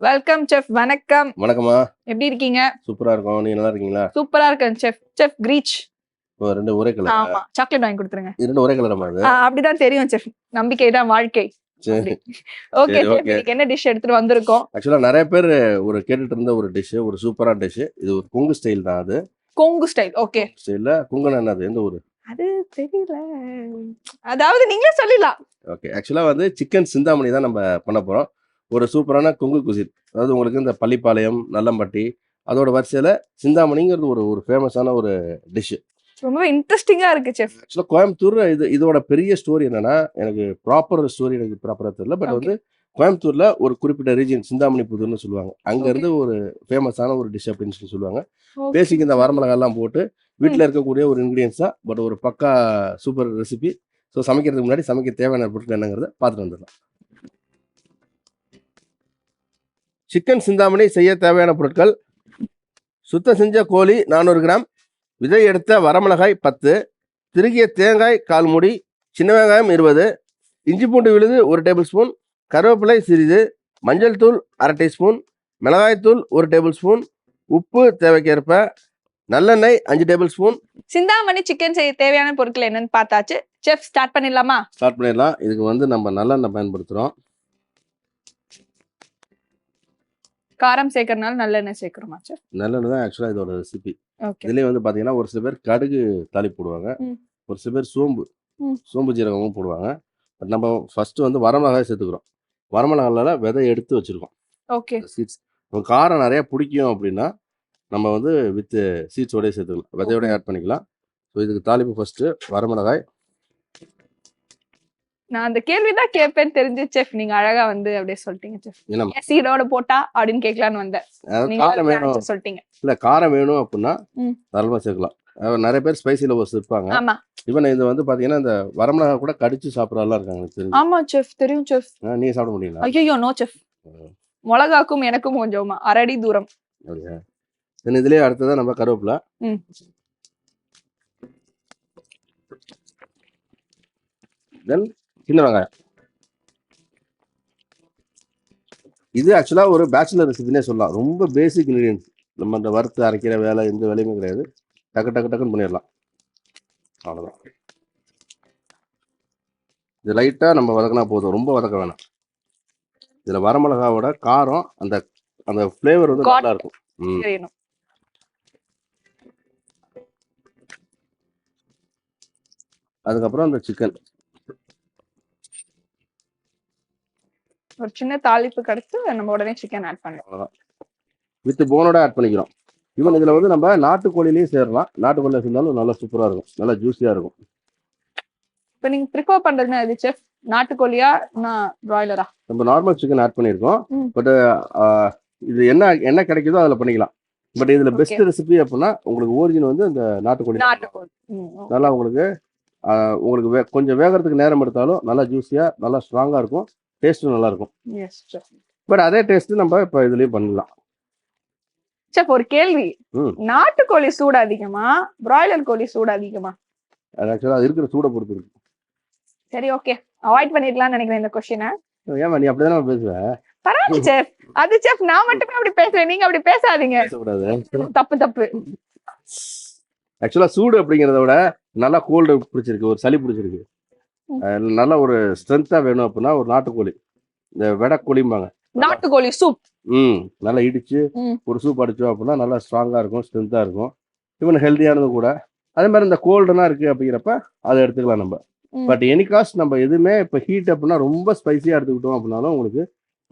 Welcome chef வணக்கம். வணக்கம்மா. எப்படி இருக்கீங்க? சூப்பரா இருக்கும். நீங்க நல்லா இருக்கீங்களா? சூப்பரா இருக்கேன் செஃப் செஃப் கிரீச் ரெண்டு ஒரே கலர் ஆமா. சாக்லேட் வாங்கி கொடுத்துருங்க. இரண்டு ஒரே கலர் ஆ, அப்படிதான் தெரியும் செஃப் நம்பிக்கை தான் வாழ்க்கை ஓகே என்ன டிஷ் எடுத்துட்டு வந்திருக்கோம்? ஆக்சுவலா நிறைய பேர் ஒரு கேட்டுட்டு இருந்த ஒரு டிஷ் ஒரு சூப்பரான டிஷ் இது ஒரு கொங்கு ஸ்டைல் தான் அது. கொங்கு ஸ்டைல் ஓகே ஸ்டைல்ல கொங்குனா என்னது எந்த ஊர்? அது தெரியல. அதாவது நீங்களே சொல்லிடலாம். ஓகே ஆக்சுவலா வந்து சிக்கன் சிந்தாமணி தான் நம்ம பண்ண போறோம். ஒரு சூப்பரான கொங்கு குசின் அதாவது உங்களுக்கு இந்த பள்ளிப்பாளையம் நல்லம்பட்டி அதோட வரிசையில சிந்தாமணிங்கிறது ஒரு ஒரு ஃபேமஸான ஒரு டிஷ் ரொம்ப இன்ட்ரெஸ்டிங்கா இருக்கு செஃப் ஆக்சுவலாக கோயம்புத்தூர் இது இதோட பெரிய ஸ்டோரி என்னன்னா எனக்கு ப்ராப்பர் ஸ்டோரி எனக்கு ப்ராப்பராக தெரியல பட். வந்து கோயம்புத்தூர்ல ஒரு குறிப்பிட்ட ரீஜன் சிந்தாமணி புதூர்னு சொல்லுவாங்க. அங்க Okay. இருந்து ஒரு ஃபேமஸான ஒரு டிஷ் அப்படின்னு சொல்லி சொல்லுவாங்க. பேசிக் இந்த வரமிளகாலாம் போட்டு வீட்டில் இருக்கக்கூடிய ஒரு இன்க்ரீடியன்ஸ் தான் பட் ஒரு பக்கா சூப்பர் ரெசிபி ஸோ சமைக்கிறதுக்கு முன்னாடி சமைக்க தேவையான பொருட்கள் என்னங்கிறத பார்த்துட்டு வந்துடலாம். சிக்கன் சிந்தாமணி செய்ய தேவையான பொருட்கள். சுத்தம் செஞ்ச கோழி நானூறு கிராம். விதை எடுத்த வரமிளகாய் பத்து. திருகிய தேங்காய் கால் மூடி. சின்ன வெங்காயம் இருபது. இஞ்சி பூண்டு விழுது ஒரு டேபிள் ஸ்பூன். கருவேப்பிலை சிறிது. மஞ்சள் தூள் அரை டீஸ்பூன். மிளகாய்த்தூள் ஒரு டேபிள் ஸ்பூன். உப்பு தேவைக்கேற்ப. நல்லெண்ணெய் அஞ்சு டேபிள் ஸ்பூன். சிந்தாமணி சிக்கன் செய்ய தேவையான பொருட்கள் என்னன்னு பார்த்தாச்சு. செஃப் ஸ்டார்ட் பண்ணிடலாமா? ஸ்டார்ட் பண்ணிடலாம். இதுக்கு வந்து நம்ம நல்லெண்ணெய் பயன்படுத்துகிறோம் காரம் சேர்க்கறதுனால நல்லெண்ணெய் சேர்க்கிறோமா செஃப் நல்லெண்ணெய் தான் ஆக்சுவலாக இதோட ரெசிபி இதுலேயே வந்து பார்த்தீங்கன்னா ஒரு சில பேர் கடுகு தாளிப்பு போடுவாங்க. ஒரு சில பேர் சோம்பு. சோம்பு ஜீரகமும் போடுவாங்க. பட் நம்ம ஃபர்ஸ்ட் வந்து வரமிளகாய் சேர்த்துக்கிறோம். வரமிளகாயில் விதை எடுத்து வச்சிருக்கோம். ஓகே சீட்ஸ் நம்ம காரம் நிறைய பிடிக்கும் அப்படின்னா நம்ம வந்து வித் சீட்ஸோடய சேர்த்துக்கலாம். விதையோடய ஆட் பண்ணிக்கலாம். ஸோ இதுக்கு தாளிப்பு ஃபர்ஸ்ட்டு வரமிளகாய் நான் அந்த கேள்விதான் கேட்பேன்னு தெரிஞ்சு செஃப் நீங்க அழகா வந்து அப்படியே சொல்லிட்டீங்க செஃப். சீடோட போட்டா அப்படின்னு கேட்கலான்னு வந்தேன். காரம் வேணும். சொல்லிட்டீங்க. இல்லை காரம் வேணும் அப்படின்னா ம். தாராளமாக சேர்க்கலாம். நிறைய பேர் ஸ்பைசி லவர்ஸ் இருப்பாங்க. ஈவன் இது வந்து பார்த்தீங்கன்னா இந்த வரமிளகாய் கூட கடிச்சு சாப்பிட்றதெல்லாம் இருக்காங்க ஆமா செஃப். தெரியும் செஃப். நீங்க சாப்பிட முடியுங்களா? ஐயோ நோ செஃப். மிளகாக்கும் எனக்கும் கொஞ்சமா அரடி தூரம். இதுலயே அடுத்ததான் நம்ம கருவேப்பிலை. தென் சின்ன வெங்காயம். இது ஆக்சுவலா ஒரு பேச்சுலர் ரெசிபினே சொல்லலாம். ரொம்ப பேசிக் இன்கிரீடியன்ஸ் நம்ம இந்த வறுத்து அரைக்கிற வேலை எந்த வேலையுமே கிடையாது. டக்கு டக்கு டக்குன்னு பண்ணிடலாம். அவ்வளோதான் இது லைட்டாக நம்ம வதக்கினா போதும். ரொம்ப வதக்க வேணாம். இதில் வரமிளகாவோட காரம் அந்த அந்த ஃப்ளேவர் வந்து நல்லா இருக்கும். ம். அதுக்கப்புறம் அந்த சிக்கன் ஒரு சின்ன தாளிப்பு கிடைச்சு நம்ம உடனே சிக்கன் ஆட் அவ்வளோதான் வித் போனோட ஆட் பண்ணிக்கிறோம். ஈவன் இதில் வந்து நம்ம நாட்டுக்கோழிலையும் சேரலாம். நாட்டுக்கோழியில் சேர்ந்தாலும் நல்லா சூப்பராக இருக்கும். நல்லா ஜூஸியாக இருக்கும். இப்ப நீங்க ப்ரிஃபர் பண்றதுன்னா இது செஃப் நாட்டுக்கோழியா? நான் பிராய்லரா நம்ம நார்மல் சிக்கன் ஆட் பண்ணியிருக்கோம். பட் இது என்ன என்ன கிடைக்குதோ அதில் பண்ணிக்கலாம். பட் இதில். பெஸ்ட் ரெசிபி அப்படின்னா உங்களுக்கு ஓரிஜின் வந்து இந்த நாட்டுக்கோழி. நல்லா உங்களுக்கு உங்களுக்கு வே கொஞ்சம் வேகறதுக்கு நேரம் எடுத்தாலும் நல்லா ஜூஸியாக நல்லா ஸ்ட்ராங்காக இருக்கும். டேஸ்ட்டும் நல்லா இருக்கும் Yes, chef. பட் அதே டேஸ்ட் நம்ம இப்போ இதுலேயும் பண்ணலாம். செஃப் ஒரு கேள்வி. நாட்டுக்கோழி சூடு அதிகமா பிராய்லர் கோழி சூடு அதிகமா? அது ஆக்சுவலாக அது இருக்கிற சூடை பொறுத்து இருக்கு. சரி ஓகே அவாய்ட் பண்ணிடலாம்னு நினைக்கிறேன் இந்த கொஸ்டினை ஏமா நீ அப்படிதானே பேசுவ? பரவாயில்ல செஃப் அது செஃப் நான் மட்டுமே அப்படி பேசுறேன் நீங்க அப்படி பேசாதீங்க. தப்பு தப்பு. ஆக்சுவலா சூடு அப்படிங்கிறத விட நல்லா கோல்டு பிடிச்சிருக்கு ஒரு சளி பிடிச்சிருக்கு. நல்ல ஒரு ஸ்ட்ரென்த்தா வேணும் அப்படின்னா ஒரு நாட்டுக்கோழி. இந்த வெடக்கோழிம்பாங்க நாட்டுக்கோழி சூப் ம் நல்லா இடிச்சு. ஒரு சூப் அடிச்சோம் அப்படின்னா நல்லா ஸ்ட்ராங்கா இருக்கும் ஸ்ட்ரென்த்தா இருக்கும். இவன் ஹெல்த்தியானது கூட. அதே மாதிரி இந்த கோல்டுனா இருக்கு அப்படிங்கிறப்ப அதை எடுத்துக்கலாம் நம்ம. பட் எனி காஸ்ட் நம்ம எதுவுமே இப்போ ஹீட் அப்படின்னா ரொம்ப ஸ்பைசியா எடுத்துக்கிட்டோம் அப்படின்னாலும் உங்களுக்கு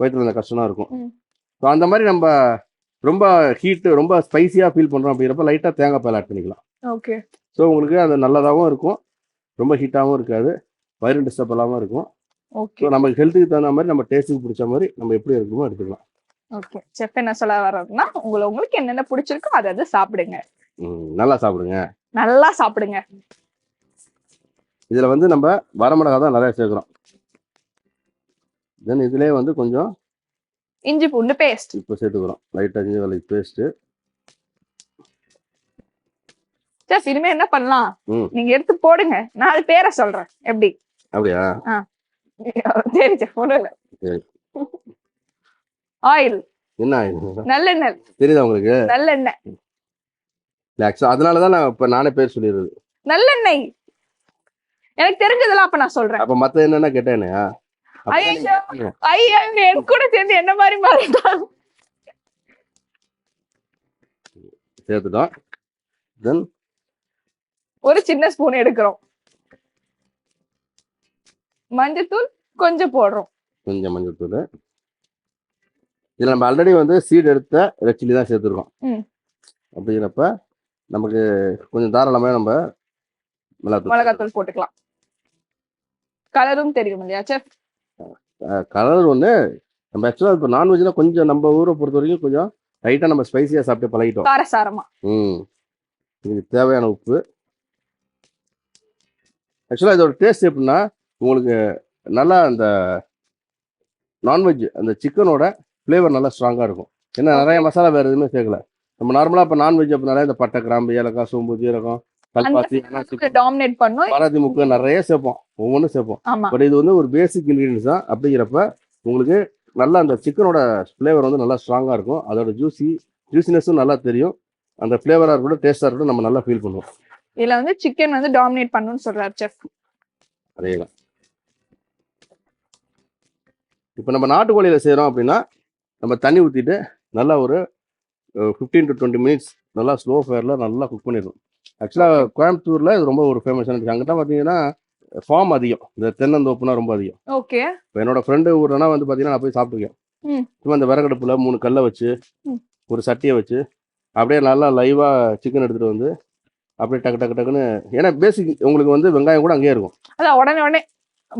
வயிற்றுல இந்த கஷ்டமா இருக்கும். ஸோ அந்த மாதிரி நம்ம ரொம்ப ஹீட் ரொம்ப ஸ்பைசியா ஃபீல் பண்றோம் அப்படிங்கிறப்ப லைட்டா தேங்காய் பால் ஆட் பண்ணிக்கலாம். ஓகே ஸோ உங்களுக்கு அது நல்லதாகவும் இருக்கும். ரொம்ப ஹீட்டாகவும் இருக்காது. வயிறு டிஸ்டர்ப் இல்லாமல் இருக்கும். ஓகே நமக்கு ஹெல்த்துக்கு தகுந்த மாதிரி நம்ம டேஸ்ட்டுக்கு பிடிச்ச மாதிரி நம்ம எப்படி இருக்குமோ எடுத்துக்கலாம். ஓகே செஃப் என்ன சொல்ல வர்றதுன்னா உங்களை உங்களுக்கு என்னென்ன பிடிச்சிருக்கோ அதை அதை சாப்பிடுங்க. ம், நல்லா சாப்பிடுங்க. நல்லா சாப்பிடுங்க. இதில் வந்து நம்ம வரமிளகா தான் நிறைய சேர்க்குறோம். தென் இதுலேயே வந்து கொஞ்சம் இஞ்சி பூண்டு பேஸ்ட் இப்போ சேர்த்துக்கிறோம். லைட்டாக இஞ்சி வேலைக்கு பேஸ்ட்டு செஃப் இனிமே என்ன பண்ணலாம். நீங்க எடுத்து போடுங்க. நான் அது பேரை சொல்றேன். எப்படி? அப்படியா? சரி. ஆயில் என்ன இது? நல்லெண்ணெய். தெரியுதா உங்களுக்கு? நல்லெண்ணெய். ஆக்சுவலா அதனால தான் நான் இப்ப நானே பேர் சொல்லிடுறது. நல்லெண்ணெய். எனக்கு தெரிஞ்சதெல்லாம் அப்ப நான் சொல்றேன். அப்ப மத்த என்னென்ன கேட்டேனே? ஐயோ. என் கூட சேர்ந்து என்ன மாதிரி மாறிட்டாங்க? சேர்த்துட்டோம். தென் ஒரு சின்ன ஸ்பூன் எடுக்கிறோம். மஞ்சத்தூள் கொஞ்சம் போடுறோம். கொஞ்சம் மஞ்சள் தூள் இதுல நம்ம ஆல்ரெடி வந்து சீடு எடுத்த ரெட் சில்லி தான் சேர்த்துருக்கோம். அப்படிங்கிறப்ப நமக்கு கொஞ்சம் தாராளமாக நம்ம மிளகாத்தூள் மிளகாத்தூள் போட்டுக்கலாம். கலரும் தெரியும் இல்லையா செஃப் கலர் ஒன்று நம்ம ஆக்சுவலாக இப்போ நான்வெஜ்னா கொஞ்சம் நம்ம ஊரை பொறுத்த வரைக்கும் கொஞ்சம் லைட்டாக நம்ம ஸ்பைசியாக சாப்பிட்டு பழகிட்டோம். காரசாரமா. ம். இதுக்கு தேவையான உப்பு. ஆக்சுவலாக இதோட டேஸ்ட் எப்படின்னா உங்களுக்கு நல்லா அந்த நான்வெஜ் அந்த சிக்கனோட ஃப்ளேவர் நல்லா ஸ்ட்ராங்காக இருக்கும். ஏன்னா நிறைய மசாலா வேறு எதுவுமே சேர்க்கல. நம்ம நார்மலாக இப்போ நான்வெஜ் அப்படின்னாலே இந்த பட்டை கிராம்பு ஏலக்காய் சோம்பு ஜீரகம் அனாசி, டாமினேட் பண்ணும். பாராதி முக்கு நிறைய சேர்ப்போம். ஒவ்வொன்றும் சேர்ப்போம். பட் இது வந்து ஒரு பேசிக் இன்க்ரீடியன்ஸ் தான். அப்படிங்கிறப்ப உங்களுக்கு நல்லா அந்த சிக்கனோட ஃப்ளேவர் வந்து நல்லா ஸ்ட்ராங்காக இருக்கும். அதோட ஜூசி ஜூசினஸும் நல்லா தெரியும். அந்த ஃப்ளேவராக இருக்கட்டும் டேஸ்டாக இருக்கட்டும் நம்ம நல்லா ஃபீல் பண்ணுவோம். இதுல வந்து சிக்கன் வந்து டாமினேட் பண்ணுன்னு சொல்றாரு செஃப் அதே தான். இப்போ நம்ம நாட்டுக்கோழியில் செய்கிறோம் அப்படின்னா நம்ம தண்ணி ஊற்றிட்டு நல்லா ஒரு ஃபிஃப்டீன் டு டுவெண்ட்டி மினிட்ஸ் நல்லா ஸ்லோ ஃபயரில் நல்லா குக் பண்ணிடணும். ஆக்சுவலாக கோயம்புத்தூரில் இது ரொம்ப ஒரு ஃபேமஸான டிஷ் அங்கிட்ட பார்த்தீங்கன்னா ஃபார்ம் அதிகம். இந்த தென்னந்தோப்புனா ரொம்ப அதிகம். ஓகே இப்போ என்னோட ஃப்ரெண்டு ஊர்லனா வந்து பார்த்தீங்கன்னா நான் போய் சாப்பிட்டுருக்கேன். சும்மா இந்த விறகடுப்பில் மூணு கல்லை வச்சு. ஒரு சட்டியை வச்சு அப்படியே நல்லா லைவாக சிக்கன் எடுத்துகிட்டு வந்து அப்படியே டக்கு டக்கு டக்குன்னு ஏன்னா பேசிக் உங்களுக்கு வந்து வெங்காயம் கூட அங்கேயே இருக்கும். அதான் உடனே உடனே.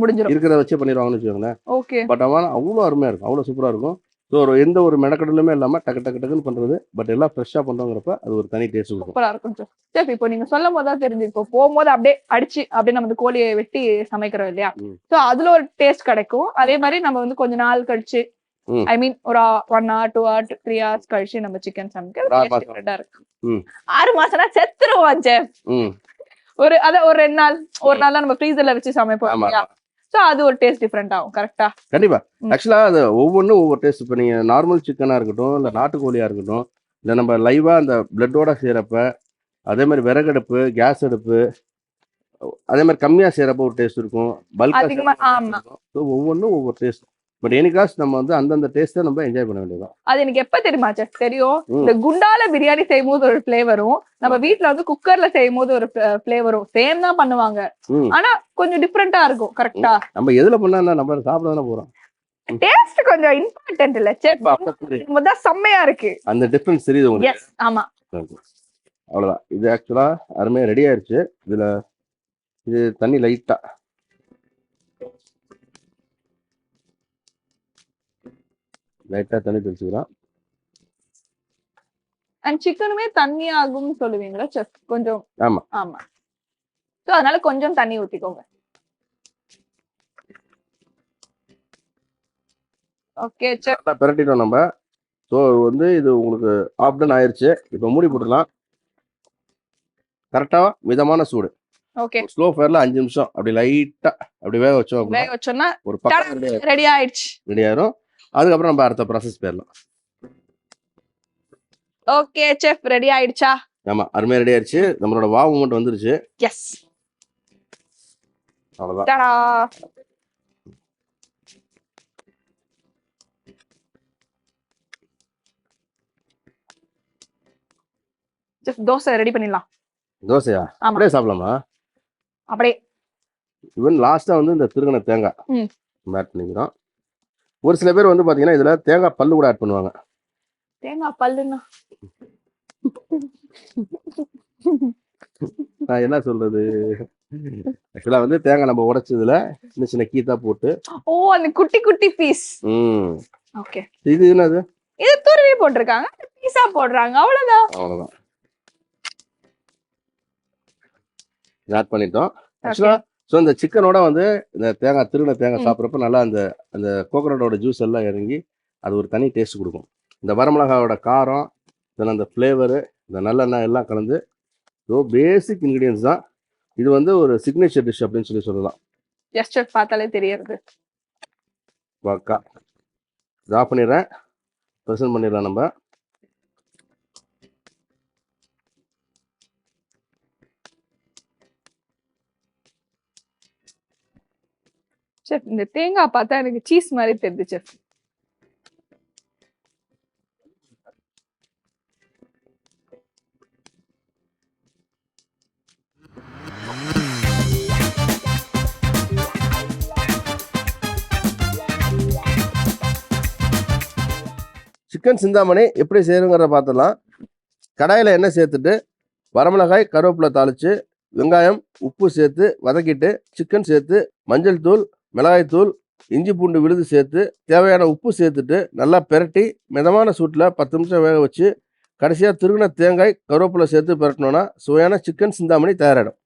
முடிஞ்சிடும் இருக்கிறத வச்சே பண்ணிடுவாங்கன்னு வச்சுக்கோங்களேன். ஓகே. பட் அவன் அவ்வளோ அருமையாக இருக்கும். அவ்வளோ சூப்பராக இருக்கும். ஸோ ஒரு எந்த ஒரு மெனக்கடலுமே இல்லாமல் டக்கு டக்கு டக்குன்னு பண்ணுறது பட் எல்லாம் ஃப்ரெஷ்ஷாக பண்ணுறோங்கிறப்ப அது ஒரு தனி டேஸ்ட் கொடுக்கும். சூப்பரா இருக்கும் செஃப் இப்போ நீங்க சொல்லும் போது தான் தெரிஞ்சு இப்போ போகும்போது அப்படியே அடிச்சு அப்படியே நம்ம கோழியை வெட்டி சமைக்கிறோம் இல்லையா. சோ அதுல ஒரு டேஸ்ட் கிடைக்கும். அதே மாதிரி நம்ம வந்து கொஞ்ச நாள் கழிச்சு. ஐ மீன் ஒரு one hour two hour three hours கழிச்சு நம்ம சிக்கன் சமைக்க ஒரு ஆறு மாசம்னா செத்துருவோம் செஃப் ஒரு அத ஒரு ரெண்டு நாள் ஒரு நாள் நம்ம ஃப்ரீசர்ல வச்சு சமைப்போம் சோ அது ஒரு டேஸ்ட் டிஃப்ரெண்ட் ஆகும் கரெக்டா கண்டிப்பா. ஆக்சுவலா அது ஒவ்வொன்றும் ஒவ்வொரு டேஸ்ட் இப்போ நீங்க நார்மல் சிக்கனா இருக்கட்டும் இல்ல நாட்டுக்கோழியா இருக்கட்டும் இல்ல நம்ம லைவா அந்த பிளட்டோட செய்யறப்ப அதே மாதிரி விறகடுப்பு கேஸ் அடுப்பு அதே மாதிரி கம்மியா செய்யறப்ப ஒரு டேஸ்ட் இருக்கும். பல்கா ஒவ்வொன்றும் ஒவ்வொரு டேஸ்ட் பட் எனக்காஸ் நம்ம வந்து அந்தந்த டேஸ்ட்டை நம்ம என்ஜாய் பண்ண வேண்டியதுதான். அது எனக்கு எப்ப தெரியுமா செஃப் தெரியும். இந்த குண்டால பிரியாணி செய்யும் போது ஒரு ஃபிளேவரும் நம்ம வீட்ல வந்து குக்கர்ல செய்யும் போது ஒரு ஃபிளேவரும் சேம் தான் பண்ணுவாங்க. ஆனா கொஞ்சம் டிஃப்ரெண்டா இருக்கும் கரெக்டா நம்ம எதுல பண்ணா நம்ம சாப்பிட தானே போறோம். டேஸ்ட் கொஞ்சம் இம்பார்ட்டன்ட் இல்ல செஃப் புரியுது. தான் செம்மையா இருக்கு. அந்த டிஃபரன்ஸ் தெரியுது உங்களுக்கு? எஸ் ஆமா. அவ்வளவுதான். இது ஆக்சுவலா அருமையா ரெடி ஆயிருச்சு. இதுல இது தண்ணி லைட்டா லைட்டா தண்ணி தெளிச்சுக்கிறோம் அண்ட் சிக்கனுமே தண்ணி ஆகும்னு சொல்லுவீங்களா செஃப் கொஞ்சம் ஆமா. ஆமா. சோ அதனால கொஞ்சம் தண்ணி ஊத்திக்கோங்க. ஓகே செஃப் பிரட்டிட்டோம் நம்ம. ஸோ வந்து இது உங்களுக்கு ஆஃப் டன் ஆயிருச்சு. இப்போ மூடி போட்டுடலாம் கரெக்டா மிதமான சூடு. ஓகே ஸ்லோ ஃபயர்ல அஞ்சு நிமிஷம். அப்படி லைட்டா அப்படி வேக வச்சோம் வேக வச்சோம்னா ஒரு பக்கம் ரெடி ரெடி ஆயிடுச்சு. ரெடி ஆயிரும். அதுக்கப்புறம் நம்ம அடுத்த ப்ராசஸ் போயிடலாம். ஓகே செஃப் ரெடி ஆயிடுச்சா? ஆமா அருமையா ரெடி ஆயிருச்சு நம்மளோட வாவு மூமெண்ட் வந்துருச்சு. எஸ் அவ்வளவுதான். தோசை ரெடி பண்ணிடலாம். தோசையா. அப்படியே சாப்பிடலாமா? அப்படியே. ஈவன் லாஸ்டா வந்து இந்த திருகண தேங்காய். ம். ஆட் பண்ணிக்கிறோம். ஒரு சில பேர் வந்து பாத்தீங்கன்னா இதுல தேங்காய் பல்லு கூட ஆட் பண்ணுவாங்க. தேங்காய் பல்லுன்னா? நான் என்ன சொல்றது? ஆக்சுவலா வந்து தேங்காய் நம்ம உடைச்சதுல சின்ன சின்ன கீத்தா போட்டு. ஓ அந்த குட்டி குட்டி பீஸ் ம். ஓகே இது என்னது? இது துருவி போட்டிருக்காங்க. பீஸா போடுறாங்க. அவ்வளவுதான். அவ்வளவுதான். ஆட் பண்ணிட்டோம். ஆக்சுவலா ஸோ இந்த சிக்கனோட வந்து இந்த தேங்காய் திருவிழா தேங்காய். சாப்பிட்றப்ப நல்லா அந்த அந்த கோகனட்டோட ஜூஸ் எல்லாம் இறங்கி அது ஒரு தனி டேஸ்ட் கொடுக்கும். இந்த வரமிளகாவோட காரம் தென் அந்த ஃப்ளேவரு இந்த நல்லெண்ணெய் எல்லாம் கலந்து ஸோ பேசிக் இன்க்ரீடியன்ஸ் தான். இது வந்து ஒரு சிக்னேச்சர் டிஷ் அப்படின்னு சொல்லி சொல்லலாம். ஜஸ்ட் பார்த்தாலே தெரியறது வாக்கா ட்ரா பண்ணிடுறேன். ப்ரெசென்ட் பண்ணிடலாம் நம்ம. செஃப் இந்த தேங்காய் பார்த்தா எனக்கு சீஸ் மாதிரி தெரியுது செஃப் சிக்கன் சிந்தாமணி எப்படி செய்யணுங்கிறத பார்த்துடலாம். கடாயில் எண்ணெய் சேர்த்துட்டு வரமிளகாய் கருவேப்பிலை தாளித்து வெங்காயம் உப்பு சேர்த்து வதக்கிட்டு சிக்கன் சேர்த்து மஞ்சள் தூள் மிளகாய்த்தூள் இஞ்சி பூண்டு விழுது சேர்த்து தேவையான உப்பு சேர்த்துட்டு நல்லா பெரட்டி மிதமான சூட்டில் பத்து நிமிஷம் வேக வச்சு கடைசியாக திருகின தேங்காய் கருவேப்பிலை சேர்த்து பெரட்டினோன்னா சுவையான சிக்கன் சிந்தாமணி தயாராகிடும்